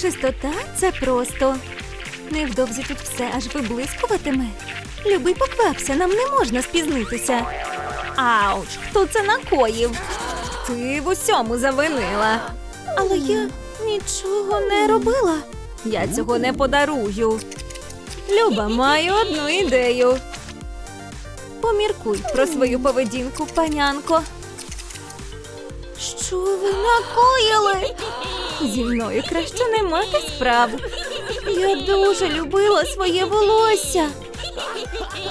Чистота це просто. Невдовзі тут все аж виблискуватиме. Любий поквапся, нам не можна спізнитися. Ауч, хто це накоїв? Ти в усьому завинила. Але я нічого не робила. Я цього не подарую. Люба, маю одну ідею. Поміркуй про свою поведінку, панянко. Що ви накоїли? Зі мною краще не мати справ. Я дуже любила своє волосся.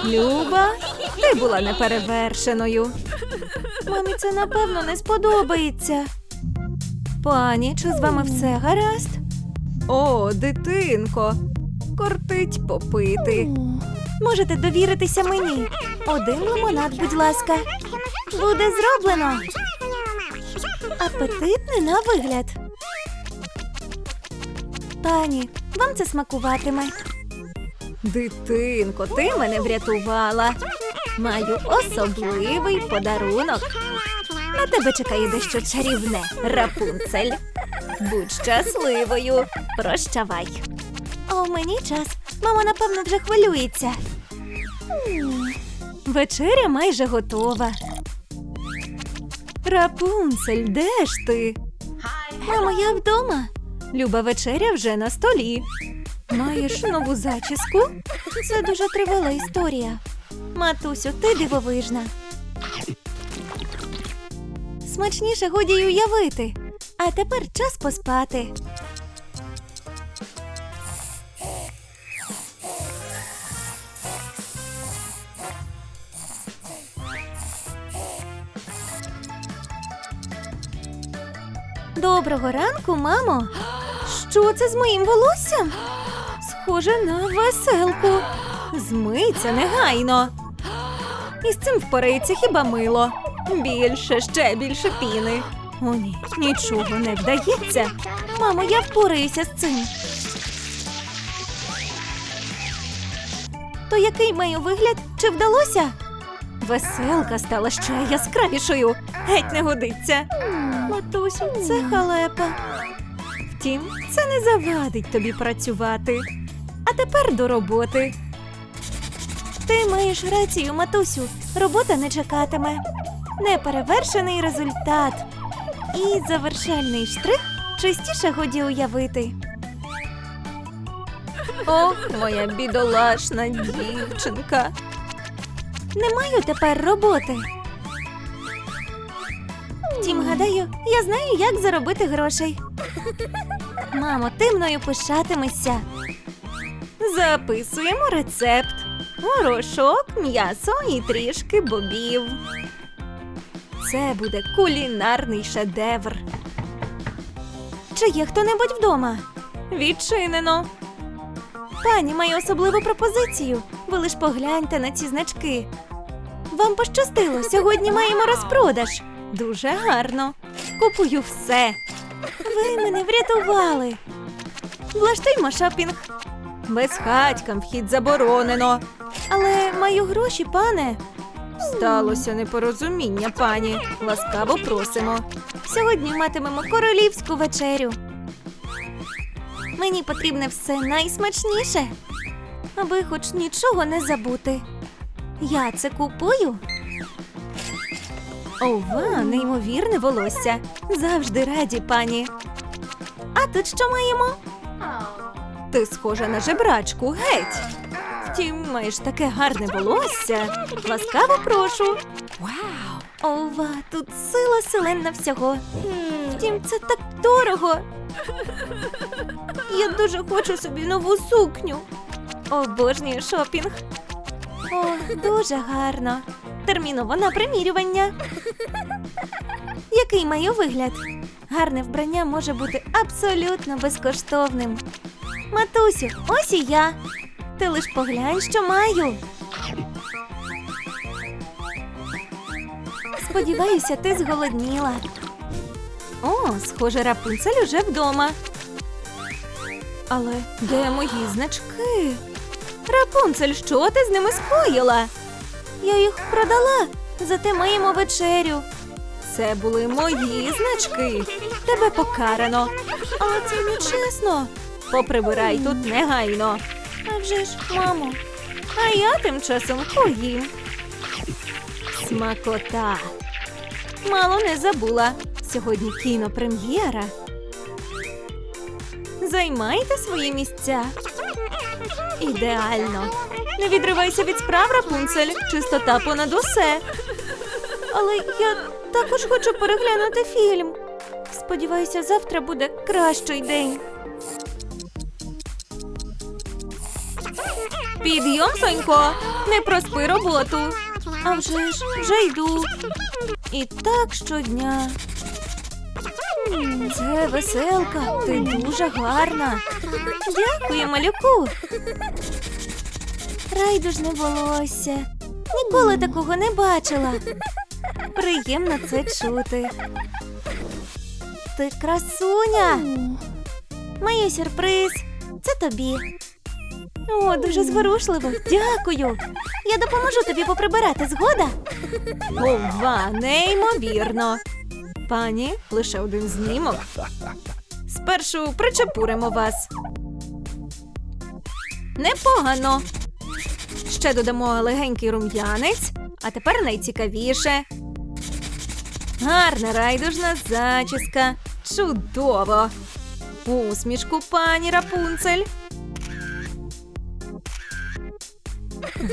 Люба, ти була неперевершеною. Мамі це напевно не сподобається. Пані, чи з вами все гаразд? О, дитинко, кортить попити. Можете довіритися мені. Один лимонад, будь ласка. Буде зроблено. Апетитний на вигляд. Пані, вам це смакуватиме. Дитинко, ти мене врятувала. Маю особливий подарунок. На тебе чекає дещо чарівне, Рапунцель. Будь щасливою. Прощавай. О, мені час. Мама, напевно, вже хвилюється. Вечеря майже готова. Рапунцель, де ж ти? Мамо, я вдома. Люба вечеря вже на столі. Маєш нову зачіску? Це дуже тривала історія. Матусю, ти дивовижна. Смачніше годі й уявити. А тепер час поспати. Доброго ранку, мамо. Що це з моїм волоссям? Схоже на веселку. Змийся негайно. І з цим впорається хіба мило. Більше, ще більше піни. О, ні, нічого не вдається. Мамо, я впораюся з цим. То який маю вигляд? Чи вдалося? Веселка стала ще яскравішою. Геть не годиться. Матусю, це халепа. Втім, не завадить тобі працювати. А тепер до роботи. Ти маєш рацію, матусю. Робота не чекатиме. Неперевершений результат. І завершальний штрих частіше годі уявити. Ох, моя бідолашна дівчинка. Не маю тепер роботи. Втім, гадаю, я знаю, як заробити грошей. Мамо, ти мною пишатимешся. Записуємо рецепт. Горошок, м'ясо і трішки бобів. Це буде кулінарний шедевр. Чи є хто-небудь вдома? Відчинено. Пані має особливу пропозицію. Ви лиш погляньте на ці значки. Вам пощастило, сьогодні маємо розпродаж. Дуже гарно. Купую все. Ви мене врятували. Влаштуймо шопінг. Безхатькам вхід заборонено. Але маю гроші, пане. Сталося непорозуміння, пані. Ласкаво просимо. Сьогодні матимемо королівську вечерю. Мені потрібне все найсмачніше, аби хоч нічого не забути. Я це купую. Ова, неймовірне волосся. Завжди раді, пані. А тут що маємо? Ти схожа на жебрачку, геть. Втім, маєш таке гарне волосся. Ласкаво прошу. Вау! Ова, тут сила селенна всього. Втім, це так дорого. Я дуже хочу собі нову сукню. Обожнюю шопінг. О, дуже гарно. Терміново на примірювання. Який маю вигляд? Гарне вбрання може бути абсолютно безкоштовним. Матусю, ось і я. Ти лиш поглянь, що маю. Сподіваюся, ти зголодніла. О, схоже, Рапунцель уже вдома. Але де мої значки? Рапунцель, що ти з ними скоїла? Я їх продала, зате маємо вечерю. Це були мої значки. Тебе покарано. Але це не чесно. Поприбирай тут негайно. А вже ж, мамо. А я тим часом поїм. Смакота. Мало не забула. Сьогодні кінопрем'єра. Займайте свої місця. Ідеально. Не відривайся від справ, Рапунцель. Чистота понад усе. Але я також хочу переглянути фільм. Сподіваюся, завтра буде кращий день. Підйом, Сонько, не проспи роботу. А вже ж, вже йду. І так щодня. Це веселка, ти дуже гарна. Дякую, малюку. Райдужне волосся. Ніколи такого не бачила. Приємно це чути. Ти красуня. Моє сюрприз. Це тобі. О, дуже зворушливо. Дякую. Я допоможу тобі поприбирати, згода? Ова, неймовірно. Пані, лише один знімок. Спершу причепуримо вас. Непогано. Ще додамо легенький рум'янець, а тепер найцікавіше. Гарна райдужна зачіска. Чудово. Усмішку, пані Рапунцель.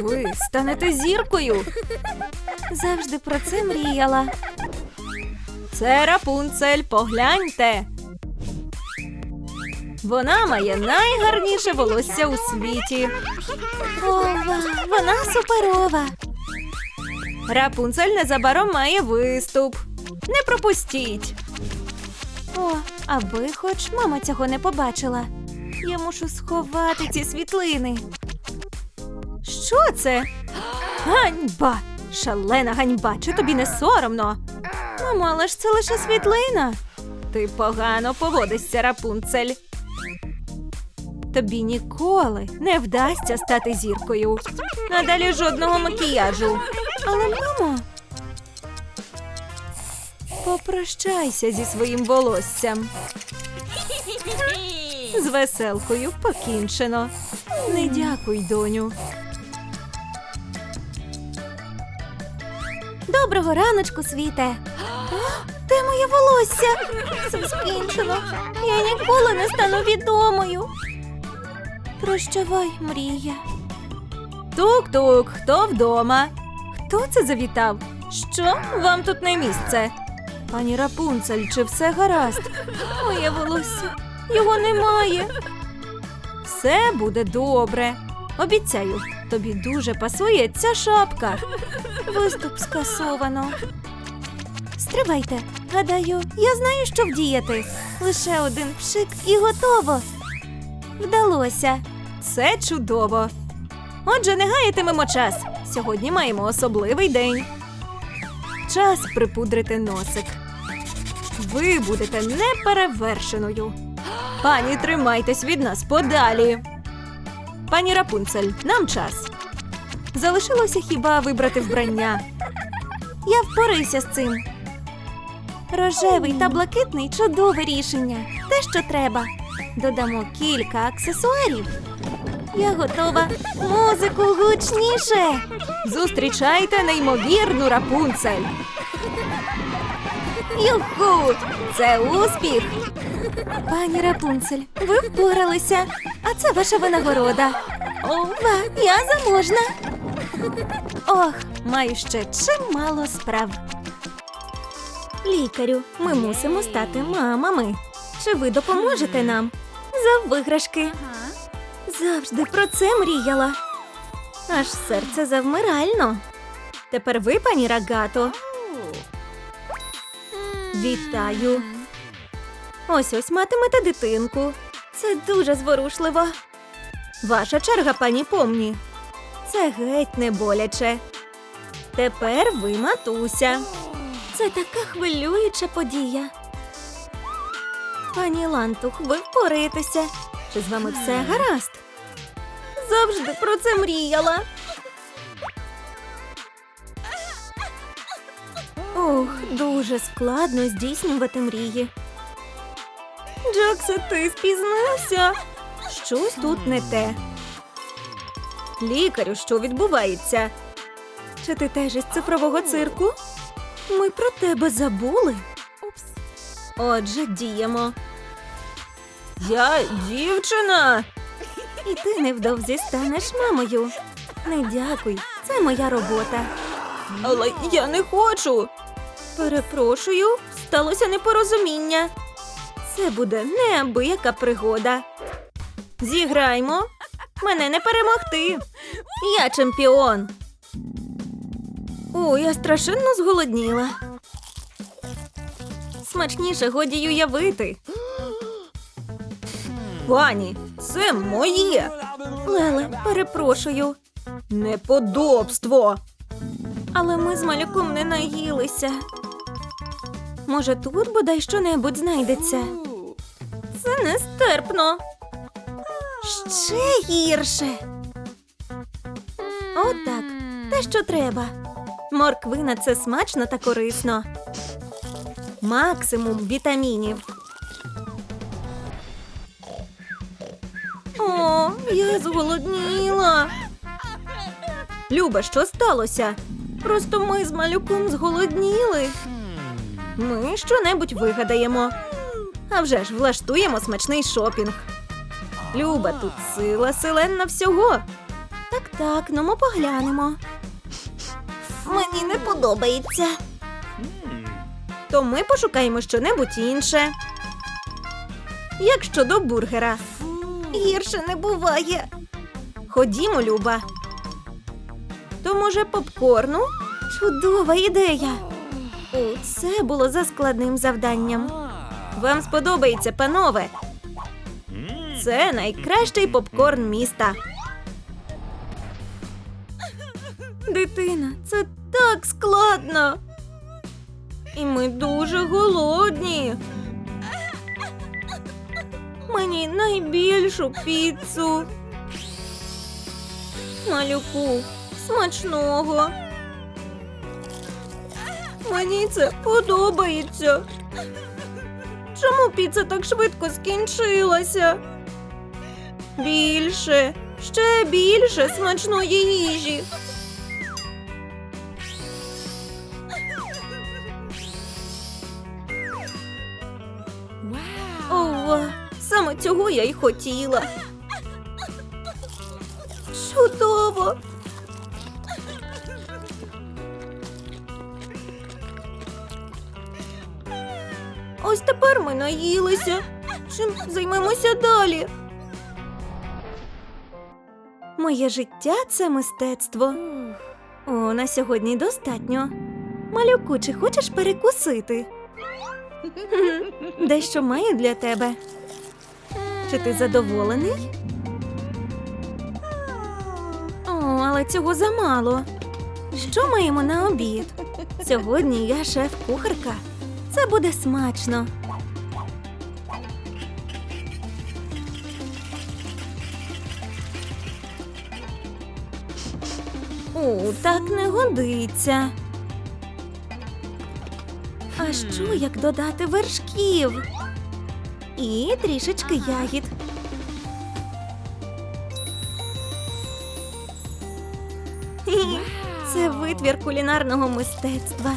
Ви станете зіркою. Завжди про це мріяла. Це Рапунцель, погляньте. Вона має найгарніше волосся у світі. Ова, вона суперова. Рапунцель незабаром має виступ. Не пропустіть. О, аби хоч мама цього не побачила. Я мушу сховати ці світлини. Що це? Ганьба! Шалена ганьба, чи тобі не соромно? Мамо, але ж це лише світлина. Ти погано поводишся, Рапунцель. Тобі ніколи не вдасться стати зіркою. А далі жодного макіяжу. Але, мамо, попрощайся зі своїм волоссям. З веселкою покінчено. Не дякуй, доню. Доброго раночку, світе. Де моє волосся? Все скінчено. Я ніколи не стану відомою. Прощавай, мрія. Тук-тук, хто вдома? Хто це завітав? Що? Вам тут не місце? Пані Рапунцель, чи все гаразд? Моє волосся. Його немає. Все буде добре. Обіцяю, тобі дуже пасує ця шапка. Виступ скасовано. Стривайте. Гадаю, я знаю, що вдіяти. Лише один пшик і готово. Вдалося. Це чудово. Отже, не гаятимемо час. Сьогодні маємо особливий день. Час припудрити носик. Ви будете неперевершеною. Пані, тримайтесь від нас подалі. Пані Рапунцель, нам час. Залишилося хіба вибрати вбрання. Я впораюся з цим. Рожевий та блакитний чудове рішення. Те, що треба. Додамо кілька аксесуарів. Я готова. Музику гучніше. Зустрічайте неймовірну Рапунцель. Юху! Це успіх. Пані Рапунцель, ви впоралися, а це ваша винагорода. Ова, я заможна. Ох, маю ще чимало справ. Лікарю, ми мусимо стати мамами. Чи ви допоможете нам? За виграшки. Завжди про це мріяла. Аж серце завмирально. Тепер ви, пані Рагато. Вітаю. Ось ось матимете дитинку. Це дуже зворушливо. Ваша черга, пані помні. Це геть не боляче. Тепер ви матуся. Це така хвилююча подія. Пані Лантух, ви впораєтеся. Чи з вами все гаразд? Завжди про це мріяла. Ох, дуже складно здійснювати мрії. Джаксе, ти спізнився. Щось тут не те. Лікарю, що відбувається? Чи ти теж із цифрового цирку? Ми про тебе забули. Отже, діємо. Я дівчина. І ти невдовзі станеш мамою. Не дякуй, це моя робота. Але я не хочу. Перепрошую, сталося непорозуміння. Це буде неабияка пригода. Зіграймо. Мене не перемогти. Я чемпіон. О, я страшенно зголодніла. Смачніше годі уявити. Пані, це моє. Леле, перепрошую. Неподобство. Але ми з малюком не наїлися. Може, тут бодай що-небудь знайдеться. Це нестерпно. Ще гірше. Отак. Те, що треба. Морквина це смачно та корисно. Максимум вітамінів. О, я зголодніла. Люба, що сталося? Просто ми з малюком зголодніли. Ми що-небудь вигадаємо. А вже ж влаштуємо смачний шопінг. Люба, тут сила селенна всього. Так, так, ну ми поглянемо. Мені не подобається. То ми пошукаємо щонебудь інше. Як щодо бургера. Гірше не буває. Ходімо, Люба. То може попкорну? Чудова ідея. Це було за складним завданням. Вам сподобається, панове. Це найкращий попкорн міста. Дитина, це так складно. І ми дуже голодні. Мені найбільшу піцу. Малюку, смачного. Мені це подобається. Чому піца так швидко скінчилася? Більше, ще більше смачної їжі. Цього я й хотіла. Чудово. Ось тепер ми наїлися. Чим займемося далі? Моє життя це мистецтво. О, на сьогодні достатньо. Малюку, чи хочеш перекусити? Дещо маю для тебе. Чи ти задоволений? О, але цього замало. Що маємо на обід? Сьогодні я шеф-кухарка. Це буде смачно. О, так не годиться. А що як додати вершків? І трішечки ягід. Це витвір кулінарного мистецтва.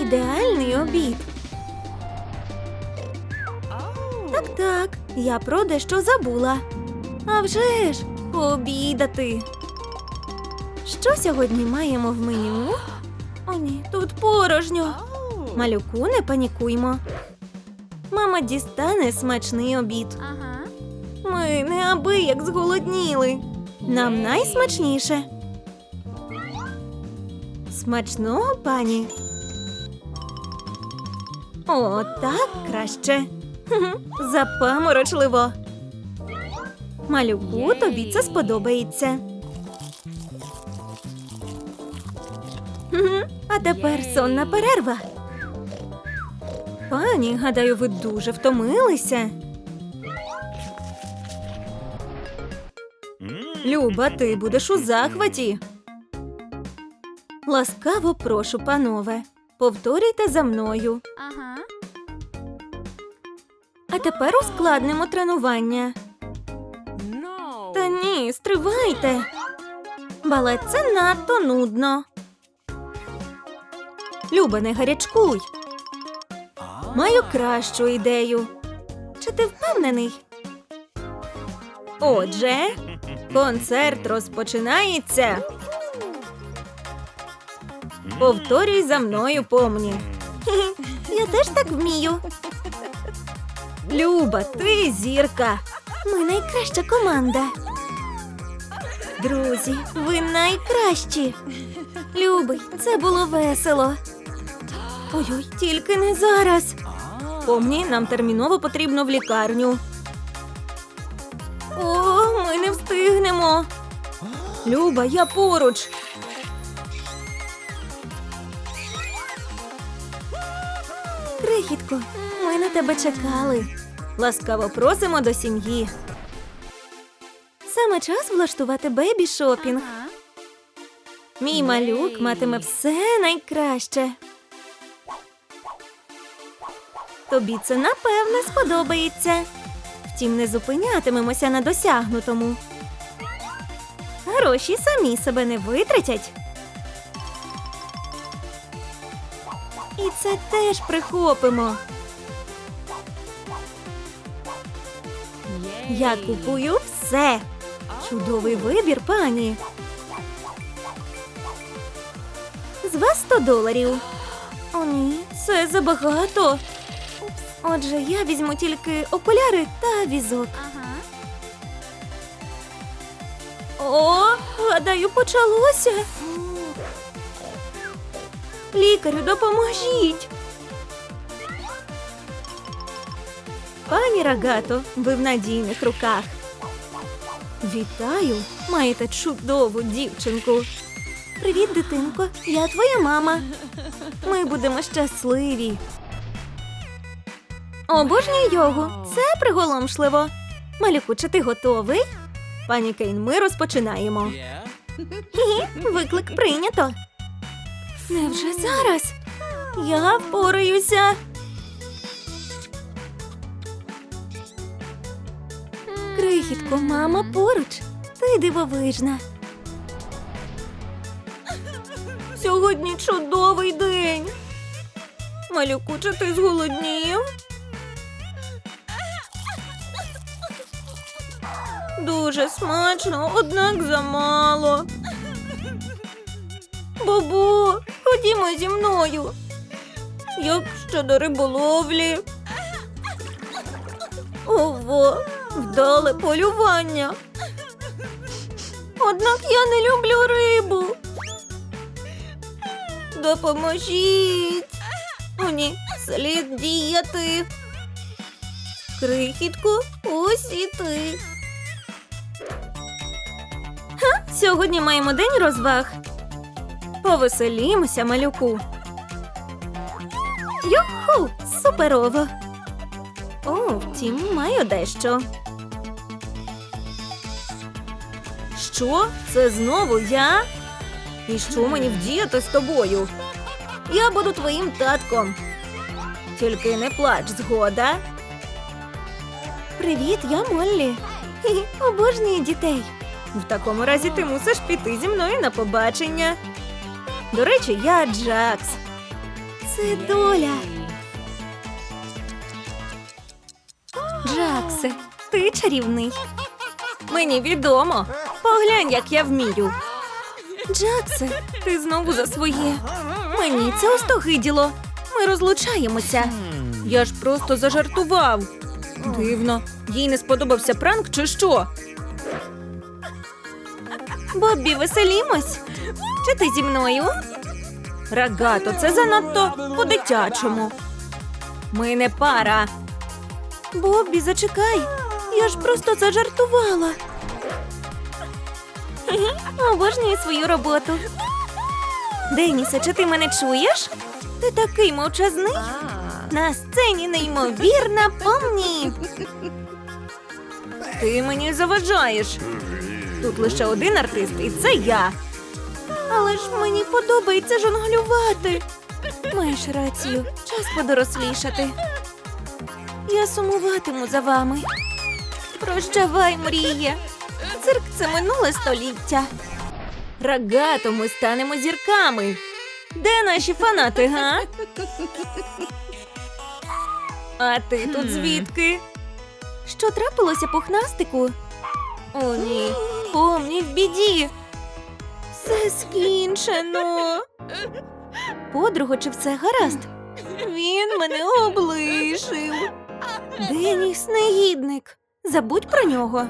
Ідеальний обід. Так, так, я про дещо забула. А вже ж, пообідати. Що сьогодні маємо в меню? О, ні, тут порожньо. Малюку, не панікуймо. Мама дістане смачний обід. Ми неабияк зголодніли. Нам найсмачніше. Смачного, пані. О, так краще. Запаморочливо. Малюку, тобі це сподобається. А тепер сонна перерва. Пані, гадаю, ви дуже втомилися. Люба, ти будеш у захваті. Ласкаво прошу, панове. Повторюйте за мною. Ага. А тепер ускладнимо тренування. Та ні, стривайте. Балет це надто нудно. Люба, не гарячкуй. Маю кращу ідею. Чи ти впевнений? Отже, концерт розпочинається. Повторюй за мною помні. Я теж так вмію. Люба, ти зірка. Ми найкраща команда. Друзі, ви найкращі. Любий, це було весело. Ой-ой, тільки не зараз. Помні, нам терміново потрібно в лікарню. О, ми не встигнемо. Люба, я поруч. Крихітко, ми на тебе чекали. Ласкаво просимо до сім'ї. Саме час влаштувати бебі шопінг. Мій малюк матиме все найкраще. Тобі це напевне сподобається. Втім, не зупинятимемося на досягнутому. Гроші самі себе не витратять. І це теж прихопимо. Я купую все. Чудовий вибір, пані. З вас 100 доларів. О, ні, це забагато. Отже, я візьму тільки окуляри та візок. Ага. О, гадаю, почалося. Лікарю, допоможіть. Пані Рагато, ви в надійних руках. Вітаю, маєте чудову дівчинку. Привіт, дитинко, я твоя мама. Ми будемо щасливі. Обожнюю йогу. Це приголомшливо. Малюку, ти готовий? Пані Кейн, ми розпочинаємо. Виклик прийнято. Невже зараз? Я впораюся. Крихітко, мама поруч. Ти дивовижна. Сьогодні чудовий день. Малюку, чи ти зголоднів? Дуже смачно, однак замало. Бабу, ходімо зі мною. Як щодо риболовлі? Ого, вдале полювання. Однак я не люблю рибу. Допоможіть. О, ні, слід діяти. Крихітку, ось і ти. Сьогодні маємо день розваг. Повеселімося, малюку. Юху, суперово. О, втім, маю дещо. Що? Це знову я? І що мені вдіяти з тобою? Я буду твоїм татком. Тільки не плач, згода. Привіт, я Моллі. Хі-хі, Обожнюю дітей. В такому разі ти мусиш піти зі мною на побачення. До речі, я Джакс. Це доля. Джаксе, ти чарівний. Мені відомо. Поглянь, як я вмію. Джаксе, ти знову за своє. Мені це остогиділо. Ми розлучаємося. Я ж просто зажартував. Дивно, їй не сподобався пранк чи що? Боббі, веселімось. Чи ти зі мною? Рагато, це занадто по-дитячому. Ми не пара. Боббі, зачекай. Я ж просто зажартувала. Обожнюю свою роботу. Денісе, чи ти мене чуєш? Ти такий мовчазний. На сцені неймовірна помні. Ти мені заважаєш. Тут лише один артист, і це я. Але ж мені подобається жонглювати. Маєш рацію, час подорослішати. Я сумуватиму за вами. Прощавай, мріє. Цирк це минуле століття. Рогато ми станемо зірками. Де наші фанати, га? А ти тут звідки? Що трапилося пухнастику? О, ні, помні в біді. Все скінчено. Подруго, чи все гаразд? Він мене облишив. Деніс негідник. Забудь про нього.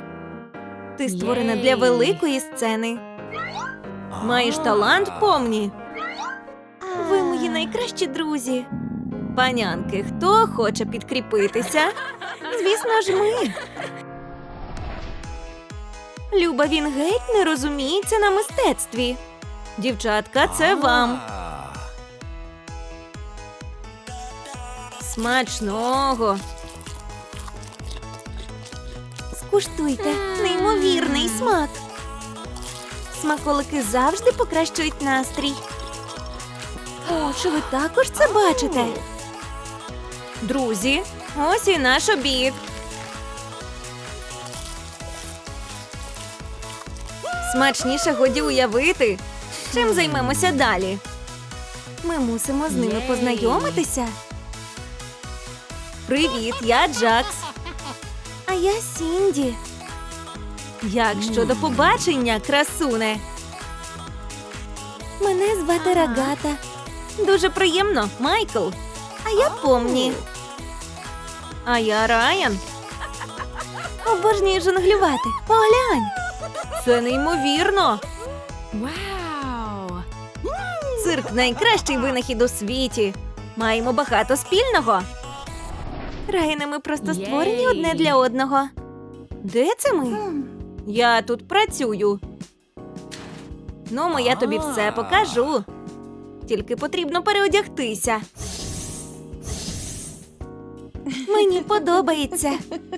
Ти створена для великої сцени. Маєш талант, помні. Ви мої найкращі друзі. Панянки, хто хоче підкріпитися? Звісно ж, ми. Люба, він геть не розуміється на мистецтві. Дівчатка, це вам. Смачного. Скуштуйте, неймовірний смак. Смаколики завжди покращують настрій. О, чи ви також це бачите? Друзі, ось і наш обід. Смачніше годі уявити. Чим займемося далі? Ми мусимо з ними познайомитися. Привіт, я Джакс. А я Сінді. Як щодо побачення, красуне? Мене звати Рагата. Дуже приємно, Майкл. А я помні. А я Райан. Обожнюю жонглювати. Поглянь. Це неймовірно. Вау! Цирк найкращий винахід у світі. Маємо багато спільного. Райане, ми просто створені одне для одного. Де це ми? Я тут працюю. Ну, я тобі все покажу. Тільки потрібно переодягтися. Мені подобається.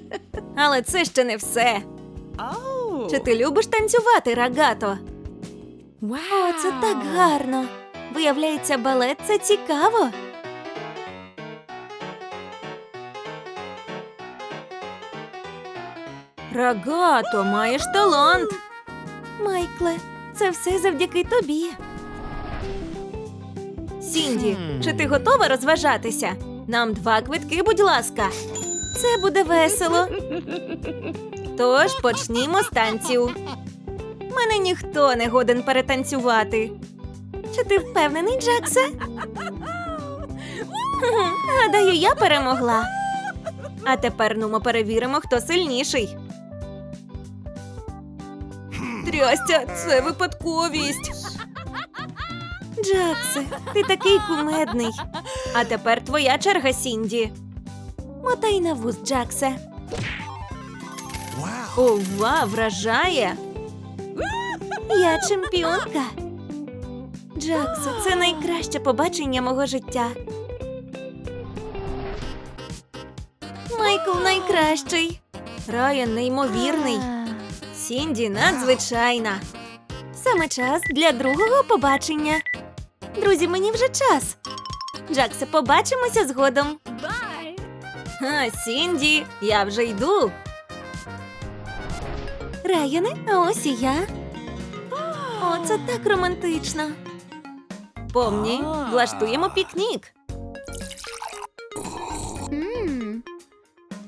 Але це ще не все. Чи ти любиш танцювати, Рагато? Вау! О, це так гарно. Виявляється, балет це цікаво. Рагато, маєш талант. Майкле, це все завдяки тобі. Сінді, чи ти готова розважатися? Нам два квитки, будь ласка. Це буде весело. Тож почнімо з танців. Мене ніхто не годен перетанцювати. Чи ти впевнений, Джаксе? Гадаю, я перемогла. А тепер нумо перевіримо, хто сильніший. Трястя, це випадковість. Джаксе, ти такий кумедний. А тепер твоя черга, Сінді. Мотай на вуз, Джаксе. Ова, вражає. Я чемпіонка. Джаксе, це найкраще побачення мого життя. Майкл найкращий. Райан неймовірний. Сінді надзвичайна. Саме час для другого побачення. Друзі, мені вже час. Джаксе, побачимося згодом. Бай! Сінді, я вже йду. Райане, а ось і я. О, це так романтично. Помні, влаштуємо пікнік.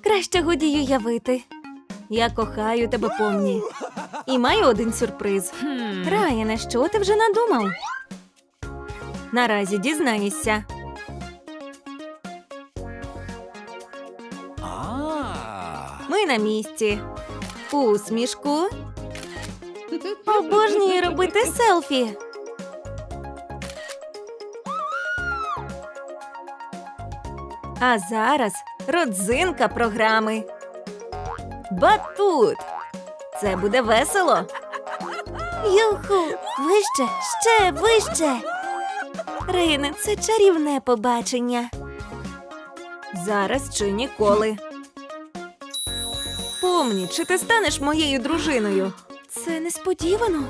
Краще годі уявити. Я кохаю тебе, помні. І маю один сюрприз. Райане, що ти вже надумав? Наразі дізнаєшся. Ми на місці. Усмішку. Обожнюю робити селфі. А зараз родзинка програми. Батут. Це буде весело. Юху, вище, ще вище. Рине, це чарівне побачення. Зараз чи ніколи. Помні, чи ти станеш моєю дружиною? Це несподівано.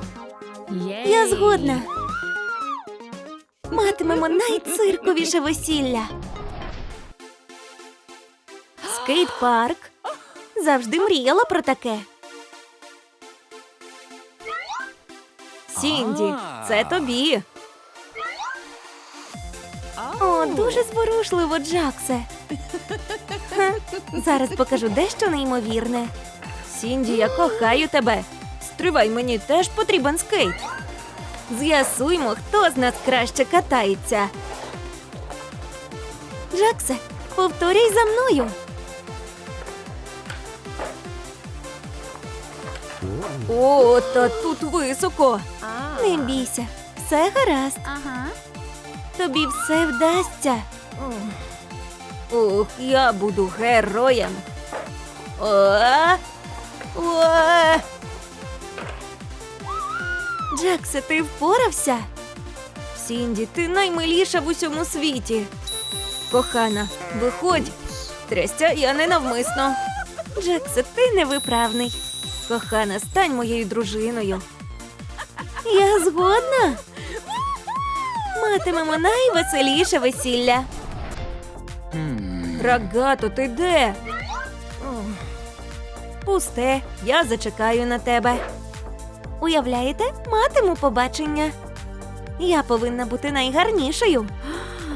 Єй! Я згодна. Матимемо найцирковіше весілля. Скейт-парк. Завжди мріяла про таке. Сінді, це тобі. Дуже зворушливо, Джаксе. Зараз покажу дещо неймовірне. Сінді, я кохаю тебе. Стривай, мені теж потрібен скейт. З'ясуймо, хто з нас краще катається. Джаксе, повторюй за мною. О, та тут високо. Не бійся, все гаразд. Uh-huh. Тобі все вдасться. Ух, я буду героєм. О! О! Джаксе, ти впорався? Сінді, ти наймиліша в усьому світі. Кохана, виходь. Трястя я ненавмисно. Джаксе, ти невиправний. Кохана, стань моєю дружиною. Я згодна. Матимемо найвеселіше весілля. Рагато, ти де? Пусте, я зачекаю на тебе. Уявляєте, матиму побачення. Я повинна бути найгарнішою.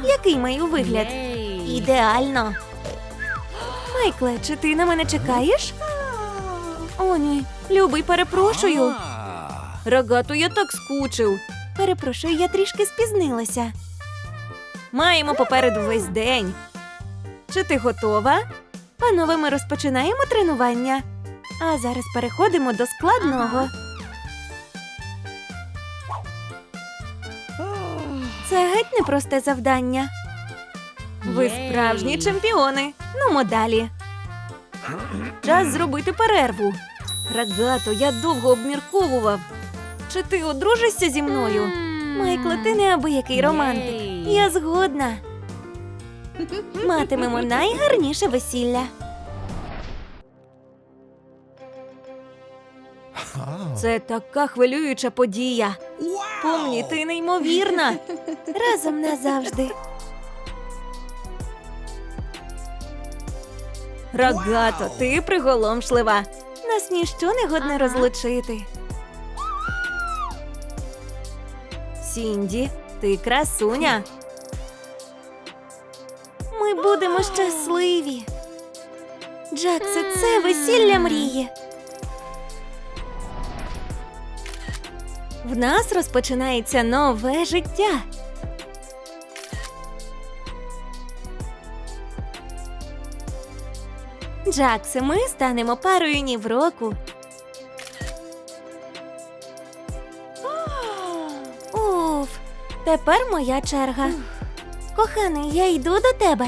Який маю вигляд? Ідеально. Майкле, чи ти на мене чекаєш? О, ні, любий, перепрошую. Рогато, я так скучив. Перепрошую, я трішки спізнилася. Маємо попереду весь день. Чи ти готова? Панове, ми розпочинаємо тренування. А зараз переходимо до складного. Це геть непросте завдання. Ви справжні чемпіони. Ну, далі. Час зробити перерву. Рагато, я довго обмірковував. Чи ти одружишся зі мною? Майкле, ти неабиякий романтик. Я згодна. Матимемо найгарніше весілля. Це така хвилююча подія. Помні, ти неймовірна. Разом назавжди. Рогато, ти приголомшлива. Нас ніщо не годне розлучити. Сінді, ти красуня. Ми будемо щасливі. Джаксе, це весілля мрії. В нас розпочинається нове життя. Джаксе, ми станемо парою ні в року. Тепер моя черга. Коханий, я йду до тебе.